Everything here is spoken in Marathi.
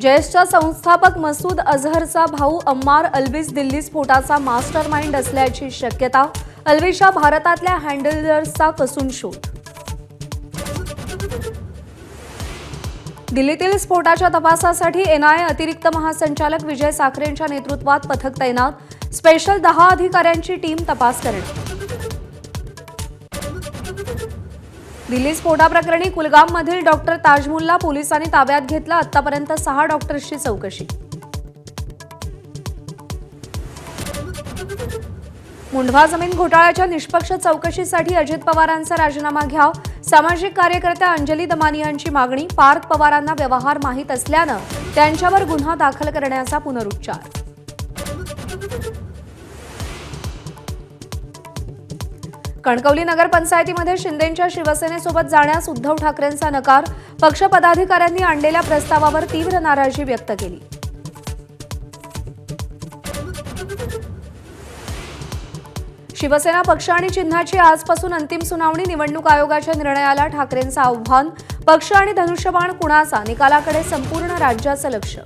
जयशच्या संस्थापक मसूद अझहरचा भाऊ अम्मार अल्विस दिल्ली स्फोटाचा मास्टर माइंड असल्याची शक्यता अल्विशा भारतातल्या हँडलर्सचा कसून शोध. दिल्लीतील स्फोटाच्या तपासासाठी एनआयए अतिरिक्त महासंचालक विजय साखरेंच्या नेतृत्वात पथक तैनात स्पेशल दहा अधिकाऱ्यांची टीम तपास करणार दिल्ली स्फोटाप्रकरणी कुलगाममधील डॉक्टर ताजमुलला पोलिसांनी ताब्यात घेतला. आतापर्यंत सहा डॉक्टर्सची चौकशी. मुंढवा जमीन घोटाळ्याच्या निष्पक्ष चौकशीसाठी अजित पवारांचा राजीनामा घ्या. सामाजिक कार्यकर्त्या अंजली दमानी यांची मागणी. पार्थ पवारांना व्यवहार माहीत असल्यानं त्यांच्यावर गुन्हा दाखल करण्याचा पुनरुच्चार. कणकवली नगरपंचायतीमध्ये शिंदेंच्या शिवसेनेसोबत जाण्यास उद्धव ठाकरेंचा नकार पक्ष पदाधिकाऱ्यांनी आणलेल्या प्रस्तावावर तीव्र नाराजी व्यक्त केली. शिवसेना पक्ष आणि चिन्हाची आजपासून अंतिम सुनावणी निवडणूक आयोगाच्या निर्णयाला ठाकरेंचं आव्हान पक्ष आणि धनुष्यबाण कुणाचा? निकालाकडे संपूर्ण राज्याचं लक्ष.